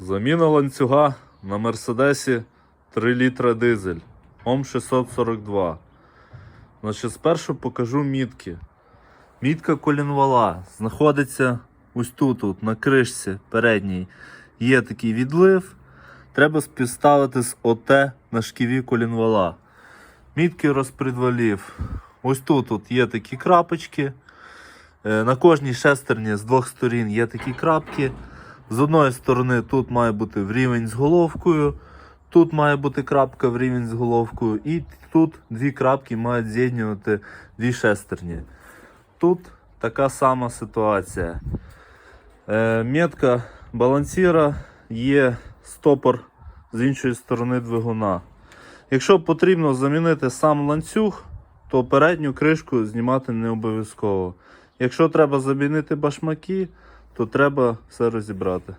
Заміна ланцюга на Мерседесі 3 літра дизель ОМ 642. Значить, спершу покажу мітки. Мітка колінвала знаходиться ось тут, тут, на кришці передній. Є такий відлив. Треба співставити з ОТ на шківі колінвала. Мітки розпредвалів. Ось тут, тут є такі крапочки. Е, На кожній шестерні з двох сторін є такі крапки. З одної сторони тут має бути в рівень з головкою, тут має бути крапка в рівень з головкою, і тут дві крапки мають з'єднувати дві шестерні. Тут така сама ситуація. Е, метка балансіра є стопор з іншої сторони двигуна. Якщо потрібно замінити сам ланцюг, то передню кришку знімати не обов'язково. Якщо треба замінити башмаки, то треба все розібрати.